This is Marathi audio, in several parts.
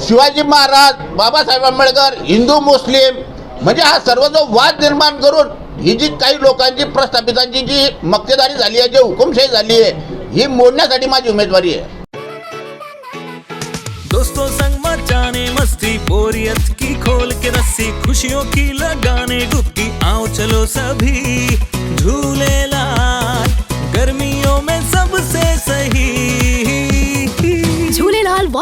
शिवाजी महाराज बाबासाहेब आंबेडकर हिंदू मुस्लिम म्हणजे हा सर्व जो वाद निर्माण करून ही जी काही लोकांची प्रस्थापितांची जी मक्तेदारी झाली आहे जी हुकुमशाही झाली आहे ही मोडण्यासाठी माझी उमेदवारी आहे. दोस्तों संग मचाने मस्ती बोरियत की खोल के रस्सी खुशियों की लगाने डुबकी आओ चलो सभी।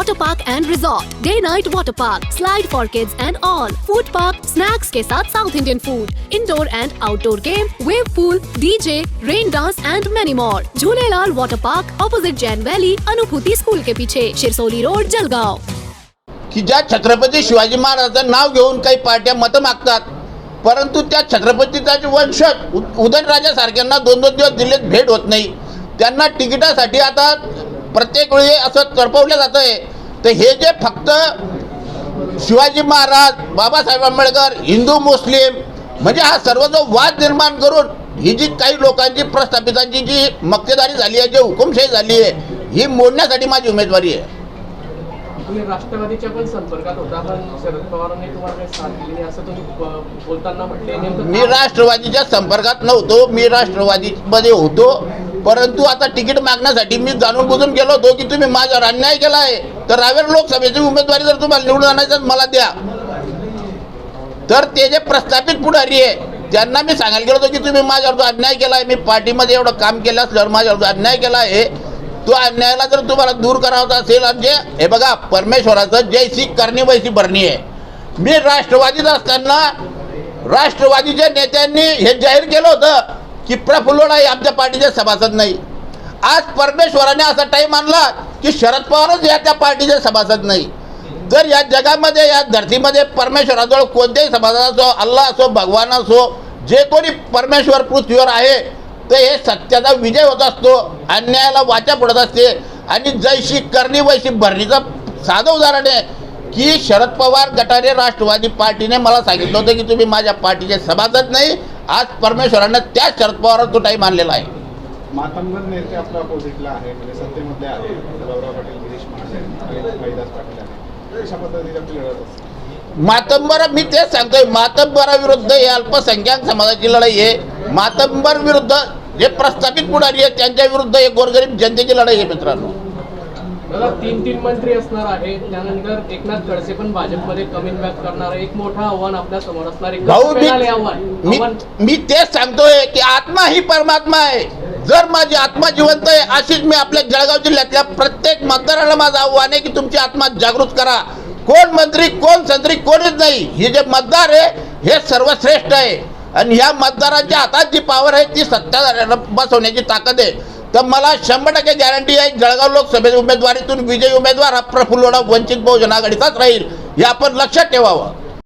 Water park and resort day night water park slide for kids and all food park snacks के साथ south Indian food indoor and outdoor game wave pool DJ rain dance and many more Jhulelal water park opposite Jain valley Anubhuti school के पीछे शिरसोली रोड जलगाव की ज्या छत्रपती शिवाजी महाराजांचं नाव घेऊन काही पार्ट्या मतं मागतात परंतु त्या छत्रपतीचा जे वंशज उदयनराजा सारख्यांना दोन दोन दिवस दिल्लीत भेट होत नाही. त्यांना तिकिटासाठी आता प्रत्येक वेळी असं तडपवलं जात आहे तर हे जे फक्त शिवाजी महाराज बाबासाहेब आंबेडकर हिंदू मुस्लिम म्हणजे हा सर्व जो वाद निर्माण करून ही जी काही लोकांची प्रस्थापितांची जी मक्तेदारी झाली आहे जी हुकुमशाही झाली आहे ही मोडण्यासाठी माझी उमेदवारी आहे तुम्ही राष्ट्रवादीच्या पण संपर्कात होता पण शरद पवारांनी तुम्हाला काही साथ दिली नाही असं तुम्ही ब- बोलताना म्हटले नेमकं मी? राष्ट्रवादीच्या संपर्कात नव्हतो मी राष्ट्रवादीमध्ये होतो परंतु आता तिकीट मागण्यासाठी मी जाणून बुजून गेलो होतो की तुम्ही माझ्यावर अन्याय केला आहे तर रावेर लोकसभेची उमेदवारी जर तुम्हाला निवडून आणायचं मला द्या. तर ते जे प्रस्थापित पुढारी आहे त्यांना मी सांगायला गेलो होतो की तुम्ही माझ्यावर जो अन्याय केला आहे मी पार्टीमध्ये एवढं काम केलं असल्यावर माझ्यावर जो अन्याय केला आहे तो अन्यायाला जर तुम्हाला दूर करायचा असेल आमचे हे बघा परमेश्वराचं जयसी करणी वैसी भरणी आहे. मी राष्ट्रवादीत असताना राष्ट्रवादीच्या नेत्यांनी हे जाहीर केलं होतं की प्रफुल्ल नाही आमच्या पार्टीचे सभासद नाही. आज परमेश्वराने असा टाईम आणला की शरद पवारच या त्या पार्टीचे सभासद नाही. जर या जगामध्ये या धरतीमध्ये परमेश्वराजवळ कोणत्याही सभासद असो अल्ला असो भगवान असो जे कोणी परमेश्वर पृथ्वीवर आहे तर हे सत्याचा विजय होत असतो अन्यायाला वाचा पडत असते. आणि जैशी करणी वैशी भरणीचं साधं उदाहरण आहे की शरद पवार गटारे राष्ट्रवादी पार्टीने मला सांगितलं होतं की तुम्ही माझ्या पार्टीचे सभासद नाही आज परमेश्वरानं त्याच शरद पवारावर तो टाईम आणलेला आहे. मातंबर नेते आपल्या अपोजिटला आहे म्हणजे सत्तेमध्ये आहे. गौरव पाटील गिरीश महाजन आणि कैलास पाटील आहे अशा पद्धतीने आपली लढत असते? मातंबर मी तेच सांगतोय मातंबराविरुद्ध हे अल्पसंख्याक समाजाची लढाई आहे. मातंबर विरुद्ध जे प्रस्थापित पुढारी आहेत त्यांच्या विरुद्ध हे गोरगरीब जनतेची लढाई आहे मित्रांनो. दादा तीन तीन मंत्री असणार आहे. त्यानंतर एकनाथ खडसे पण भाजपमध्ये कमिंग बॅक करणार एक मोठं आव्हान आपल्यासमोर असणार आहे. मी तेच सांगतोय की आत्मा ही परमात्मा आहे. जर माझी आत्मा जिवंत आहे अशीच मी आपल्या जळगाव जिल्ह्यातल्या प्रत्येक मतदाराला माझं आव्हान आहे की तुमची आत्मा जागृत करा. कोण मंत्री कोण संत्री कोणीच नाही. हे जे मतदार आहे हे सर्वश्रेष्ठ आहे. आणि ह्या मतदारांच्या हातात जी पॉवर आहे ती सत्ताधाऱ्यांना बसवण्याची ताकद आहे. तर मला शंभर टक्के गॅरंटी आहे जळगाव लोकसभेच्या उमेदवारीतून विजयी उमेदवार हा प्रफुल्लोडा वंचित बहुजन आघाडीचाच राहील. हे आपण लक्षात ठेवावं.